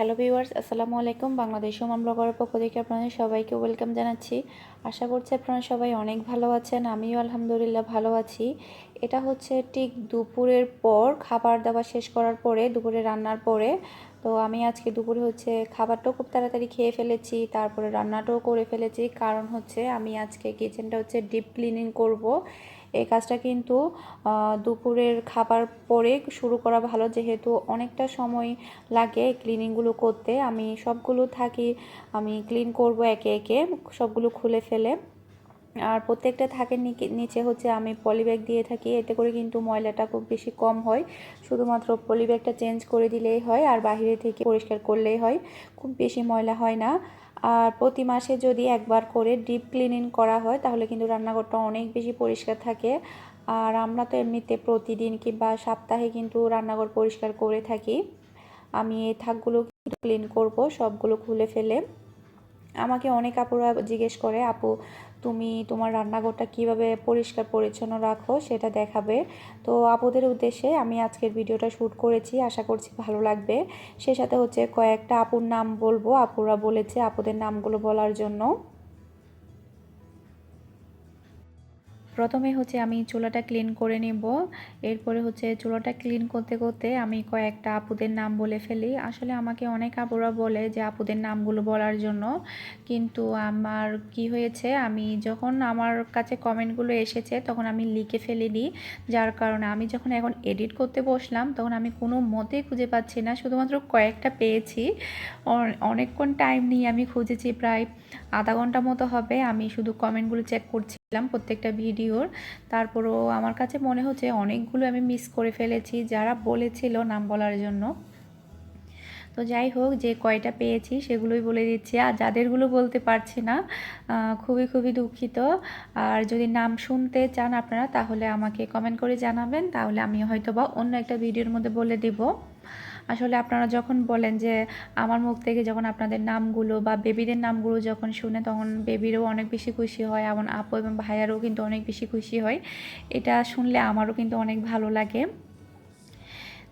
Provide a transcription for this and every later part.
Hello viewers, আসসালামু আলাইকুম। বাংলাদেশ সুমন ব্লগারের পক্ষ থেকে আপনাদের সবাইকে ওয়েলকাম জানাচ্ছি। আশা করছি আপনারা সবাই অনেক ভালো আছেন, আমিও আলহামদুলিল্লাহ ভালো আছি। এটা হচ্ছে ঠিক দুপুরের পর খাবার দাবার শেষ করার পরে, দুপুরে রান্নার পরে। তো আমি আজকে দুপুরে হচ্ছে খাবারটাও খুব তাড়াতাড়ি খেয়ে ফেলেছি, তারপরে রান্নাটাও করে ফেলেছি। কারণ হচ্ছে আমি আজকে কিচেনটা হচ্ছে ডিপ ক্লিনিং করব। এই কাজটা কিন্তু দুপুরের খাবার পরে শুরু করা ভালো যেহেতু অনেকটা সময় লাগে ক্লিনিংগুলো করতে। আমি সবগুলো থাকি, আমি ক্লিন করব একে একে, সবগুলো খুলে ফেলে। আর প্রত্যেকটা থাকের নিচে হচ্ছে আমি পলিব্যাগ দিয়ে থাকি, এতে করে কিন্তু ময়লাটা খুব বেশি কম হয়। শুধুমাত্র পলিব্যাগটা চেঞ্জ করে দিলেই হয় আর বাহিরে থেকে পরিষ্কার করলেই হয়, খুব বেশি ময়লা হয় না। আর প্রতি মাসে যদি একবার করে ডিপ ক্লিনিং করা হয়, তাহলে কিন্তু রান্নাঘরটা অনেক বেশি পরিষ্কার থাকে। আর আমরা তো এমনিতে প্রতিদিন কিংবা সপ্তাহে কিন্তু রান্নাঘর পরিষ্কার করে থাকি। আমি এই থাকগুলো ক্লিন করব, সবগুলো খুলে ফেলে। আমাকে অনেক আপুরা জিজ্ঞেস করে, আপু, তুমি তোমার রান্নাঘরটা কীভাবে পরিষ্কার পরিচ্ছন্ন রাখো সেটা দেখাবে। তো আপুদের উদ্দেশ্যে আমি আজকের ভিডিওটা শ্যুট করেছি, আশা করছি ভালো লাগবে। সে সাথে হচ্ছে কয়েকটা আপুর নাম বলব। আপুরা বলেছে আপুদের নামগুলো বলার জন্য। প্রথমে হচ্ছে আমি চুলাটা ক্লিন করে নেব। এরপরে হচ্ছে চুলাটা ক্লিন করতে করতে আমি কয়েকটা আপুদের নাম বলে ফেলি। আসলে আমাকে অনেক আপুরা বলে যে আপুদের নামগুলো বলার জন্য। কিন্তু আমার কি হয়েছে, আমি যখন আমার কাছে কমেন্টগুলো এসেছে তখন আমি লিখে ফেলে দিই যার কারণে আমি যখন এখন এডিট করতে বসলাম তখন আমি কোনো মতেই খুঁজে পাচ্ছি না। শুধুমাত্র কয়েকটা পেয়েছি। অনেকক্ষণ টাইম নিয়ে আমি খুঁজেছি প্রায় আধা ঘণ্টা মতো হবে। আমি শুধু কমেন্টগুলো চেক করছিলাম প্রত্যেকটা ভিডিওর। তারপরও আমার কাছে মনে হচ্ছে অনেকগুলো আমি মিস করে ফেলেছি যারা বলেছিল নাম বলার জন্য। তো যাই হোক, যে কয়টা পেয়েছি সেগুলোই বলে দিচ্ছি। আর যাদেরগুলো বলতে পারছি না খুবই খুবই দুঃখিত। আর যদি নাম শুনতে চান আপনারা, তাহলে আমাকে কমেন্ট করে জানাবেন। তাহলে আমি হয়তো বা অন্য একটা ভিডিওর মধ্যে বলে দেবো। আসলে আপনারা যখন বলেন যে আমার মুখ থেকে যখন আপনাদের নামগুলো বা বেবিদের নামগুলো যখন শুনে তখন বেবিরও অনেক বেশি খুশি হয়, এমন আপু এবং ভাইয়ারও কিন্তু অনেক বেশি খুশি হয়। এটা শুনলে আমারও কিন্তু অনেক ভালো লাগে।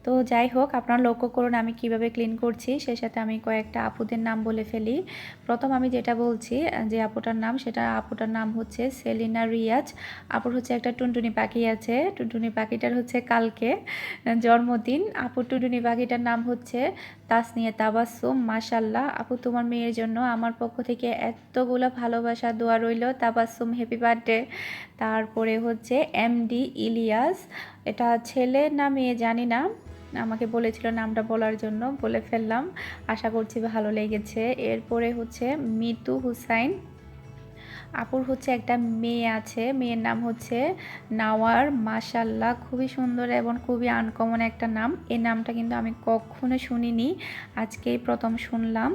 তো যাই হোক, আপনারা লক্ষ্য করুন আমি কীভাবে ক্লিন করছি। সেই সাথে আমি কয়েকটা আপুদের নাম বলে ফেলি। প্রথম আমি যেটা বলছি, যে আপুটার নাম, সেটা আপুটার নাম হচ্ছে সেলিনা রিয়াজ। আপুর হচ্ছে একটা টুনটুনি পাখি আছে। টুনটুনি পাখিটার হচ্ছে কালকে জন্মদিন। আপুর টুনটুনি পাখিটার নাম হচ্ছে তাসনিয়া তাবাসুম মাশাল্লাহ আপু তোমার মেয়ের জন্য আমার পক্ষ থেকে এতগুলো ভালোবাসা, দোয়া রইল। তাবাসুম হ্যাপি বার্থডে তারপরে হচ্ছে এমডি ইলিয়াস। এটা ছেলে না মেয়ে জানি না। আমাকে বলেছিল নামটা বলার জন্য, বলে ফেললাম। আশা করছি ভালো লেগেছে। এরপরে হচ্ছে মিতু হুসাইন। আপুর হচ্ছে একটা মেয়ে আছে। মেয়ের নাম হচ্ছে নাওয়ার মাশাল্লাহ। খুবই সুন্দর এবং খুবই আনকমন একটা নাম। এই নামটা কিন্তু আমি কখনো শুনিনি। আজকেই প্রথম শুনলাম।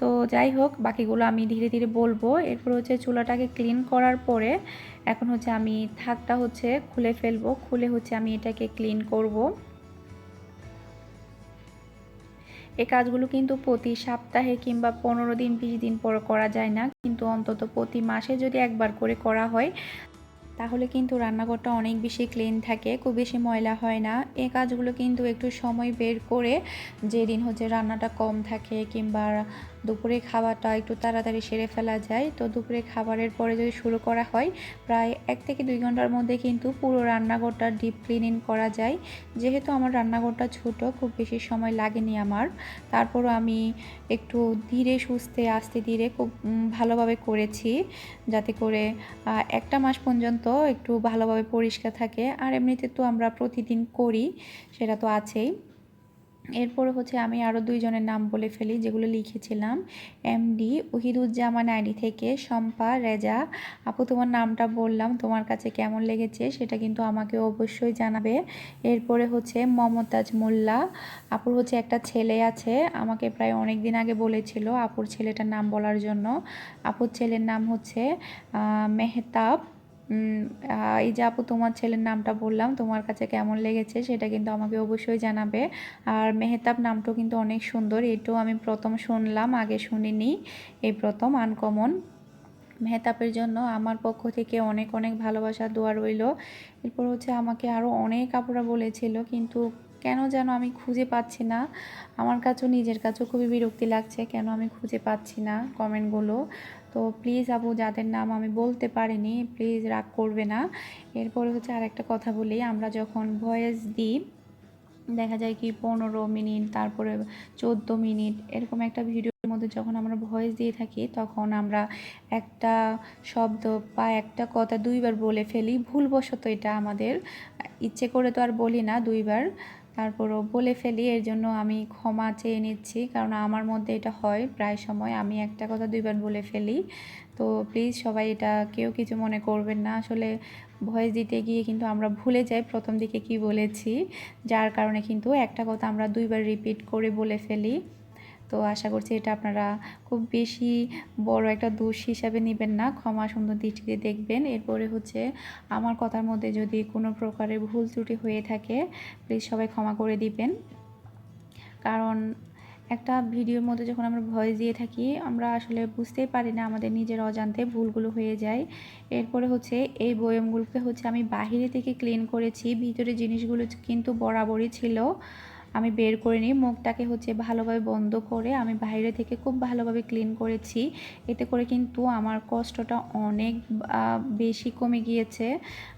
তো যাই হোক, বাকিগুলো আমি ধীরে ধীরে বলব। এরপর হচ্ছে চুলাটাকে ক্লিন করার পরে এখন হচ্ছে আমি থাকটা হচ্ছে খুলে ফেলব। খুলে হচ্ছে আমি এটাকে ক্লিন করব। এই কাজগুলো কিন্তু প্রতি সপ্তাহে কিংবা পনেরো দিন, বিশ দিন পর করা যায় না। কিন্তু অন্তত প্রতি মাসে যদি একবার করে করা হয়, তাহলে কিন্তু রান্নাঘরটা অনেক বেশি ক্লিন থাকে, খুব বেশি ময়লা হয় না। এই কাজগুলো কিন্তু একটু সময় বের করে যেদিন হচ্ছে রান্নাটা কম থাকে কিংবা দুপুরে খাবারটা একটু তাড়াতাড়ি সেরে ফেলা যায়। তো দুপুরে খাবারের পরে যদি শুরু করা হয়, প্রায় এক থেকে দুই ঘণ্টার মধ্যে কিন্তু পুরো রান্নাঘরটা ডিপ ক্লিনিং করা যায়। যেহেতু আমার রান্নাঘরটা ছোট, খুব বেশি সময় লাগেনি আমার। তারপরও আমি একটু ধীরে সুস্থে, আস্তে ধীরে খুব ভালোভাবে করেছি। যাতে করে একটা মাস পর্যন্ত একটু ভালোভাবে পরিষ্কার থাকে। আর এমনিতে তো আমরা প্রতিদিন করি, সেটা তো আছেই। এরপরে হচ্ছে আমি আরও দুইজনের নাম বলে ফেলি, যেগুলো লিখেছিলাম। এমডি ওহিদুজ্জামান আইডি থেকে শম্পা রেজা। আপু, তোমার নামটা বললাম, তোমার কাছে কেমন লেগেছে সেটা কিন্তু আমাকে অবশ্যই জানাবে। এরপরে হচ্ছে মমতাজ মোল্লা। আপুর হচ্ছে একটা ছেলে আছে, আমাকে প্রায় অনেক দিন আগে বলেছিল আপুর ছেলেটার নাম বলার জন্য। আপুর ছেলের নাম হচ্ছে মেহতাব। এই যে আপু তোমার ছেলের নামটা বললাম, তোমার কাছে কেমন লেগেছে সেটা কিন্তু আমাকে অবশ্যই জানাবে। আর মেহতাব নামটাও কিন্তু অনেক সুন্দর, এটাও আমি প্রথম শুনলাম, আগে শুনিনি, এই প্রথম আনকমন। মেহতাবের জন্য আমার পক্ষ থেকে অনেক অনেক ভালোবাসা, দোয়া রইল। এরপর হচ্ছে আমাকে আরও অনেক আপুরা বলেছিল, কিন্তু কেন যেন আমি খুঁজে পাচ্ছি না? আমার কাছেও নিজের কাছেও খুবই বিরক্তি লাগছে, কেন আমি খুঁজে পাচ্ছি না কমেন্টগুলো? তো প্লিজ আপু, যাদের নাম আমি বলতে পারিনি, প্লিজ রাগ করবে না। এরপরে হচ্ছে আরেকটা কথা বলি, আমরা যখন ভয়েস দিই, দেখা যায় কি পনেরো মিনিট, তারপরে চোদ্দ মিনিট, এরকম একটা ভিডিওর মধ্যে যখন আমরা ভয়েস দিয়ে থাকি, তখন আমরা একটা শব্দ বা একটা কথা দুইবার বলে ফেলি। ভুলবশত এটা আমাদের, ইচ্ছে করে তো আর বলি না দুইবার। তারপরও বলে ফেলি, এর জন্য আমি ক্ষমা চেয়ে নিচ্ছি। কারণ আমার মধ্যে এটা হয় প্রায় সময়। আমি একটা কথা দুইবার বলে ফেলি। তো প্লিজ সবাই এটা কেউ কিছু মনে করবেন না। আসলে ভয়েস দিতে গিয়ে কিন্তু আমরা ভুলে যাই প্রথম দিকে কি বলেছি। যার কারণে কিন্তু একটা কথা আমরা দুইবার রিপিট করে বলে ফেলি। তো আশা করছি এটা আপনারা খুব বেশি বড় একটা দোষ হিসাবে নেবেন না। ক্ষমা সুন্দর দৃষ্টিতে দেখবেন। এরপরে হচ্ছে আমার কথার মধ্যে যদি কোনো প্রকারের ভুল ত্রুটি হয়ে থাকে প্লিজ সবাই ক্ষমা করে দিবেন। কারণ একটা ভিডিওর মধ্যে যখন আমরা ভয়েস দিয়ে থাকি, আমরা আসলে বুঝতেই পারি না আমাদের নিজের অজান্তে ভুলগুলো হয়ে যায়। এরপরে হচ্ছে এই বয়মগুলোকে হচ্ছে আমি বাহিরে থেকে ক্লিন করেছি, ভিতরে জিনিসগুলো কিন্তু বরাবরই ছিল। আমি বের করে নিই। মুখটাকে হচ্ছে ভালোভাবে বন্ধ করে আমি বাইরে থেকে খুব ভালোভাবে ক্লিন করেছি। এতে করে কিন্তু আমার কষ্টটা অনেক বেশি কমে গিয়েছে।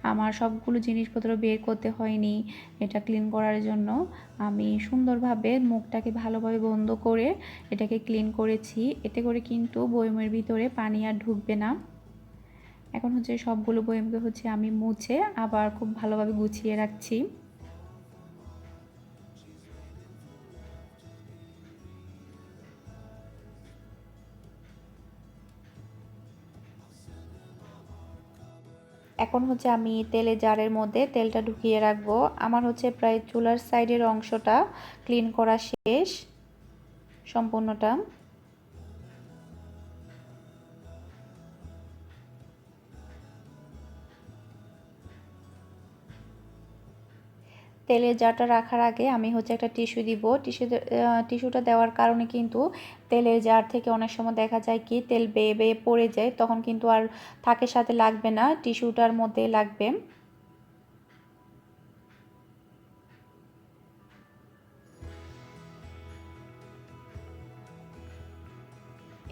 আমার সবগুলো জিনিসপত্র বের করতে হয়নি এটা ক্লিন করার জন্য। আমি সুন্দরভাবে মুখটাকে ভালোভাবে বন্ধ করে এটাকে ক্লিন করেছি। এতে করে কিন্তু বয়মের ভিতরে পানি আর ঢুকবে না। এখন হচ্ছে সবগুলো বয়মকে হচ্ছে আমি মুছে আবার খুব ভালোভাবে গুছিয়ে রাখছি। এখন হচ্ছে আমি তেলে জারের মধ্যে তেলটা ঢুকিয়ে রাখব। আমার হচ্ছে প্রায় চুলার সাইডের অংশটা ক্লিন করা শেষ, সম্পূর্ণটা। তেলের জারটা রাখার আগে আমি হচ্ছে একটা টিস্যু দিব। টিস্যু টিস্যুটা দেওয়ার কারণে কিন্তু তেলের জার থেকে অনেক সময় দেখা যায় কি তেল বেয়ে বেয়ে পড়ে যায়, তখন কিন্তু আর থাকের সাথে লাগবে না, টিস্যুটার মধ্যে লাগবে।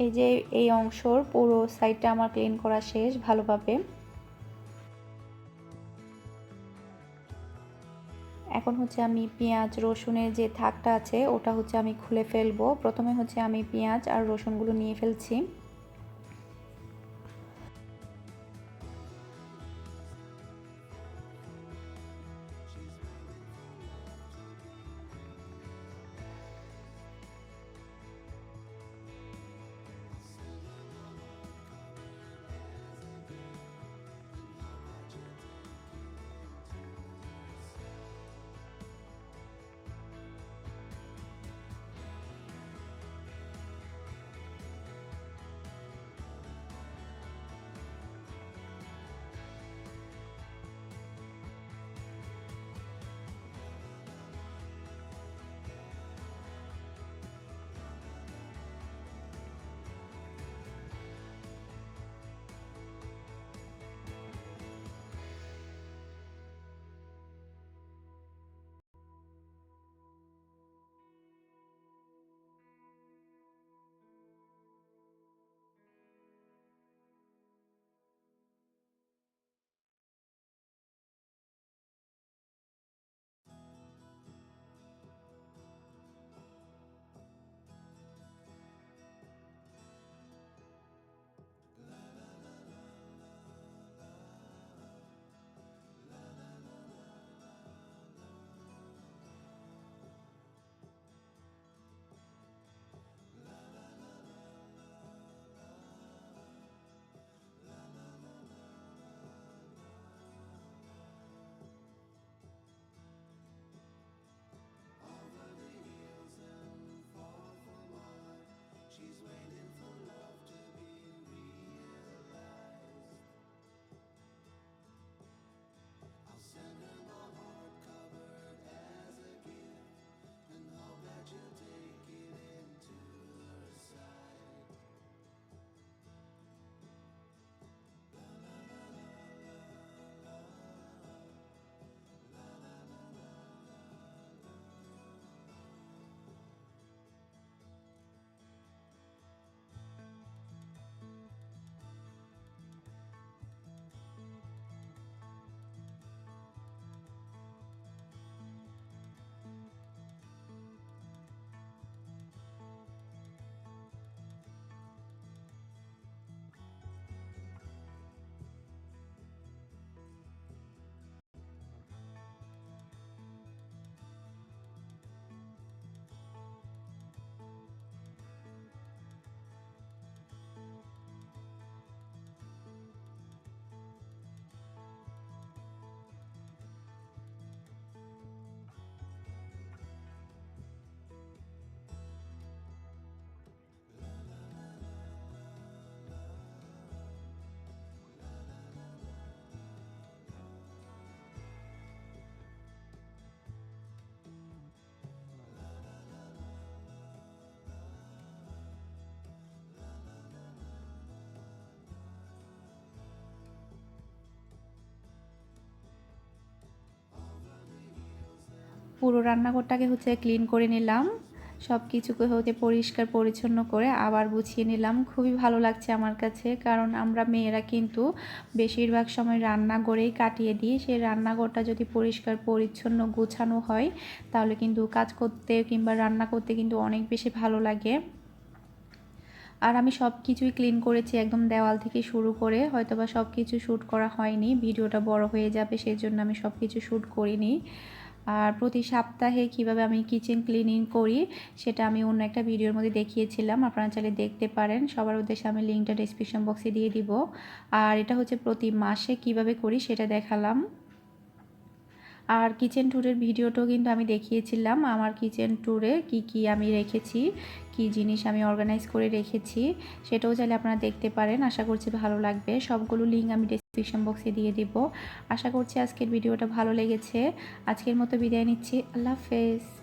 এই যে এই অংশর পুরো সাইডটা আমার ক্লিন করা শেষ, ভালোভাবে এখন হচ্ছে আমি পেঁয়াজ, রসুনের যে থাকটা আছে, ওটা হচ্ছে আমি খুলে ফেলব। প্রথমে হচ্ছে আমি পেঁয়াজ আর রসুনগুলো নিয়ে ফেলছি। পুরো রান্নাঘরটাকে হচ্ছে ক্লিন করে নিলাম। সব কিছুকে হতে পরিষ্কার পরিচ্ছন্ন করে আবার গুছিয়ে নিলাম। খুবই ভালো লাগছে আমার কাছে, কারণ আমরা মেয়েরা কিন্তু বেশিরভাগ সময় রান্নাঘরেই কাটিয়ে দিই। সেই রান্নাঘরটা যদি পরিষ্কার পরিচ্ছন্ন গোছানো হয়, তাহলে কিন্তু কাজ করতে কিংবা রান্না করতে কিন্তু অনেক বেশি ভালো লাগে। আর আমি সব কিছুই ক্লিন করেছি একদম দেওয়াল থেকে শুরু করে, হয়তোবা সব কিছু শ্যুট করা হয়নি, ভিডিওটা বড় হয়ে যাবে, সেই জন্য আমি সব কিছু শ্যুট করিনি। আর প্রতি সপ্তাহে কীভাবে আমি কিচেন ক্লিনিং করি, সেটা আমি অন্য একটা ভিডিওর মধ্যে দেখিয়েছিলাম। আপনারা চাইলে দেখতে পারেন। সবার উদ্দেশ্যে আমি লিঙ্কটা ডিসক্রিপশন বক্সে দিয়ে দিব। আর এটা হচ্ছে প্রতি মাসে কীভাবে করি, সেটা দেখালাম। আর কিচেন ট্যুরের ভিডিওটাও কিন্তু আমি দেখিয়েছিলাম, আমার কিচেন ট্যুরে কি কি আমি রেখেছি, কি জিনিস আমি অর্গানাইজ করে রেখেছি, সেটাও চাইলে আপনারা দেখতে পারেন, আশা করছি ভালো লাগবে, সবগুলো লিঙ্ক আমি ডিসক্রিপশন বক্সে দিয়ে দিব। আশা করছি আজকের ভিডিওটা ভালো লেগেছে, আজকের মতো বিদায় নিচ্ছি, আল্লাহ হাফেজ।